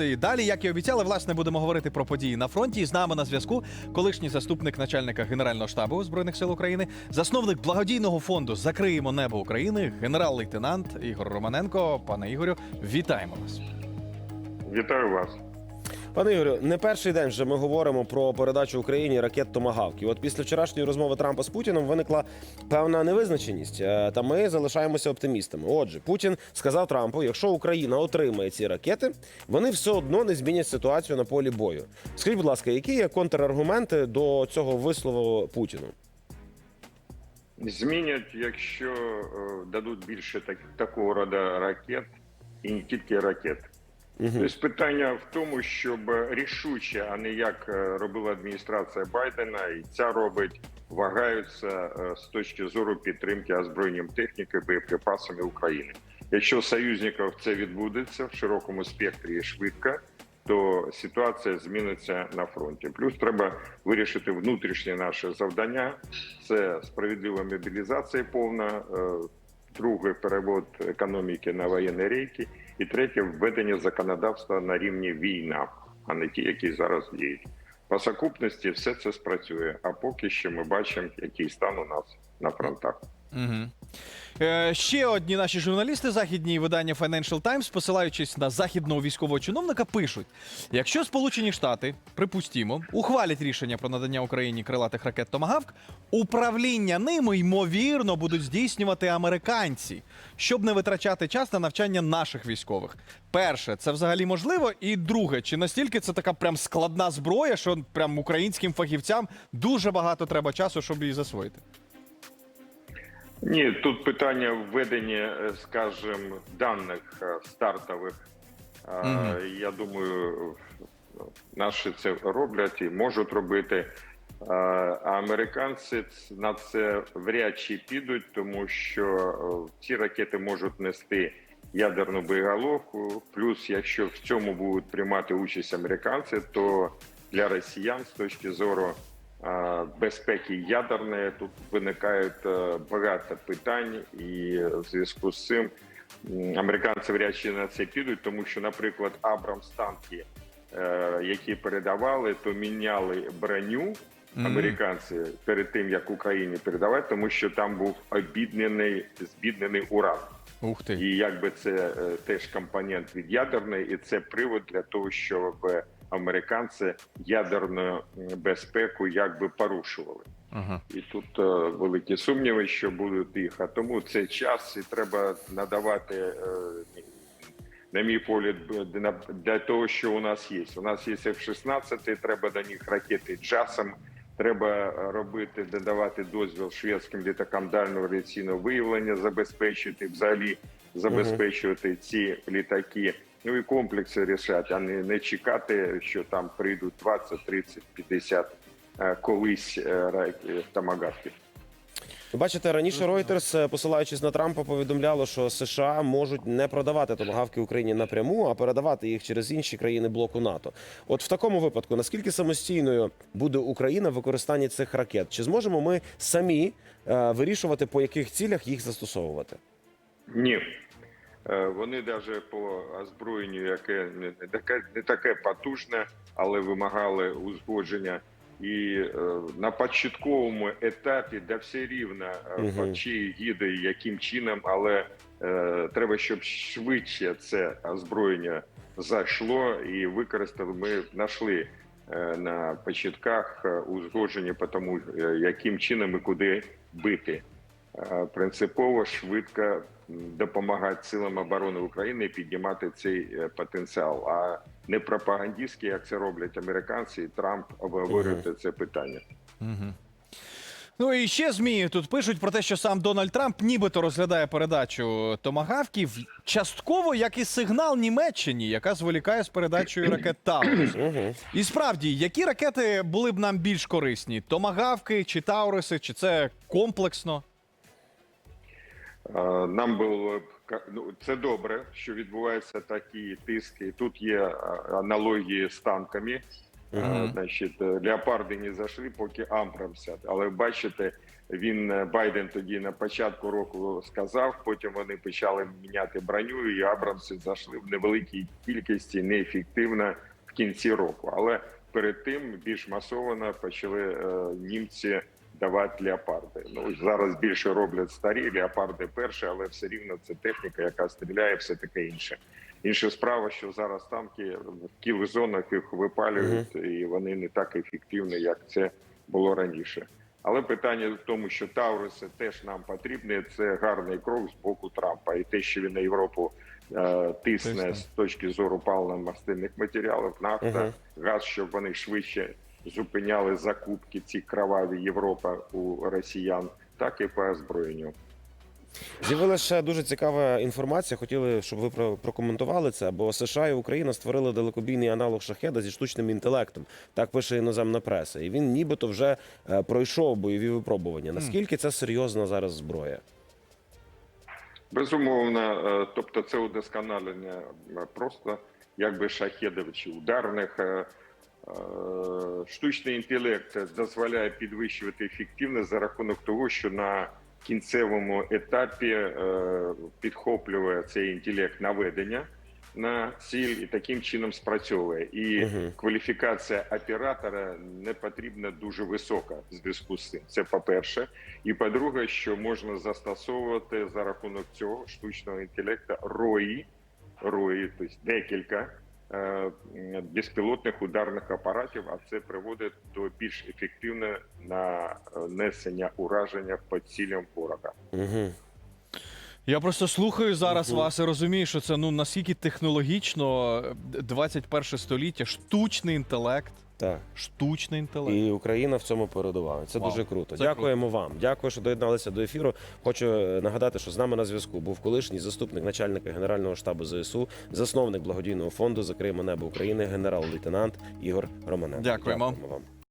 І далі, як і обіцяли, власне, будемо говорити про події на фронті. І з нами на зв'язку колишній заступник начальника Генерального штабу збройних сил України, засновник благодійного фонду Закриємо небо України, генерал-лейтенант Ігор Романенко. Пане Ігорю, вітаємо вас. Вітаю вас. Пане Ігорю, не перший день вже ми говоримо про передачу Україні ракет Томагавки. От після вчорашньої розмови Трампа з Путіним виникла певна невизначеність. е, Та ми залишаємося оптимістами. Отже, Путін сказав Трампу: якщо Україна отримає ці ракети, вони все одно не змінять ситуацію на полі бою. Скажіть, будь ласка, які є контраргументи до цього вислову Путіну? Змінять, якщо е, дадуть більше так, такого роду ракет, і не тільки ракет. Тобто питання в тому, щоб рішуче, а не як е, робила адміністрація Байдена, і ця робить, вагаються е, з точки зору підтримки озброєнням техніки, боєприпасами України. Якщо союзників це відбудеться в широкому спектрі і швидко, то ситуація зміниться на фронті. Плюс треба вирішити внутрішнє наше завдання: це справедлива мобілізація повна, е, друге перевод економіки на воєнні рейки, і третє введення законодавства на рівні війна, а не ті, які зараз діють. По сукупності все це спрацює. А поки що ми бачимо, який стан у нас на фронтах. Угу. Е, ще одні наші журналісти західні видання Financial Times, посилаючись на західного військового чиновника, пишуть: якщо Сполучені Штати, припустімо, ухвалять рішення про надання Україні крилатих ракет Томагавк, управління ними ймовірно будуть здійснювати американці, щоб не витрачати час на навчання наших військових. Перше, це взагалі можливо. І друге, чи настільки це така прям складна зброя, що прям українським фахівцям дуже багато треба часу, щоб її засвоїти. Ні, тут питання введення, е, скажімо, даних е, стартових. Е, Мгм. Я думаю, наші це роблять і можуть робити. А американці на це вряд чи підуть, тому що ці ракети можуть нести ядерну боєголовку. Плюс, якщо в цьому будуть приймати участь американці, то для росіян з точки зору безпеки ядерної тут виникають е, багато питань, і в зв'язку з цим американці вряд чи на це підуть, тому що, наприклад, Абрамс танки, е, які передавали, то міняли броню американці перед тим як Україні передавати, тому що там був обіднений збіднений уран. Ух ти. І якби це е, теж компонент від ядерної, і це привод для того, щоб американці ядерну безпеку якби порушували. Ага. І тут е, великі сумніви, що будуть їх. А тому це час, і треба надавати, е, на мій погляд, для того, що у нас є. У нас є F-16, треба до них ракети джасом. Треба робити, додавати дозвіл шведським літакам дальнього радіаційного виявлення, забезпечити взагалі забезпечувати ці літаки. Ну і комплекси рішати, а не, не чекати, що там прийдуть 20, 30, 50 е, колись е, е, томагавків. Бачите, раніше Reuters, е, посилаючись на Трампа, повідомляло, що США можуть не продавати томагавки Україні напряму, а передавати їх через інші країни блоку НАТО. От в такому випадку, наскільки самостійною буде Україна в використанні цих ракет? Чи зможемо ми самі е, вирішувати, по яких цілях їх застосовувати? Ні. Е, Вони навіть по озброєнню, яке не таке, не таке потужне, але вимагали узгодження. І е, на початковому етапі, де все рівно е, по чиї гіди, яким чином, але е, треба, щоб швидше це озброєння зайшло і використали. Ми знайшли е, на початках узгодження по тому, яким чином і куди бити. Е, принципово швидко допомагати силам оборони України піднімати цей е, потенціал, а не пропагандистськи, як це роблять американці, і Трамп обговорювати це питання. Угу. Ну і ще змі тут пишуть про те, що сам Дональд Трамп нібито розглядає передачу томагавків частково як і сигнал Німеччині, яка зволікає з передачею ракет Таурус. Угу. І справді, які ракети були б нам більш корисні? Томагавки чи Тауруси, чи це комплексно? Нам було б ну, це добре, що відбуваються такі тиски. Тут є аналогії з танками. Е, Мгм. Значить, леопарди не зайшли, поки Амбрамся. Але бачите, Він е, Байден тоді на початку року сказав. Потім вони почали міняти броню, і Абрамси зайшли в невеликій кількості неефективно в кінці року. Але перед тим більш масово почали е, німці давати леопарди. Ну зараз більше роблять старі леопарди перші, але все рівно це техніка, яка стріляє, все таке інше. Інша справа, що зараз танки в кілих зонах їх випалюють, і вони не так ефективні, як це було раніше. Але питання в тому, що Тауруси теж нам потрібні. Це гарний крок з боку Трампа, і те, що він на Європу е, тисне з точки зору паливно-мастильних матеріалів, нафта, газ, щоб вони швидше зупиняли закупки ці кроваві Європа у росіян, так і по озброєнню. З'явилася ще дуже цікава інформація. Хотіли, щоб ви про- прокоментували це. Бо США і Україна створили далекобійний аналог шахеда зі штучним інтелектом. Так пише іноземна преса. І він нібито вже е, пройшов бойові випробування. Наскільки це серйозна зараз зброя? Безумовно, е, тобто це удосконалення е, просто якби шахедів чи ударних. Е, Штучний інтелект дозволяє підвищувати ефективність за рахунок того, що на кінцевому етапі е, підхоплює цей інтелект наведення на ціль і таким чином спрацьовує. І Мгм. кваліфікація оператора не потрібна дуже висока в зв'язку з цим. Це по-перше. І по-друге, що можна застосовувати за рахунок цього штучного інтелекту рої, рої, тобто декілька безпілотних ударних апаратів, а це приводить до більш ефективного нанесення ураження по цілям ворога. Угу. Я просто слухаю зараз угу. вас і розумію, що це ну наскільки технологічно е, 21 століття, штучний інтелект. Так. Штучний інтелект. І Україна в цьому передувала. Це Вау, дуже круто. це Дякуємо вам. Дякую, що доєдналися до ефіру. Хочу нагадати, що з нами на зв'язку був колишній заступник начальника Генерального штабу ЗСУ, засновник благодійного фонду Закриємо небо України, генерал-лейтенант Ігор Романенко. Дякуємо. Дякуємо вам.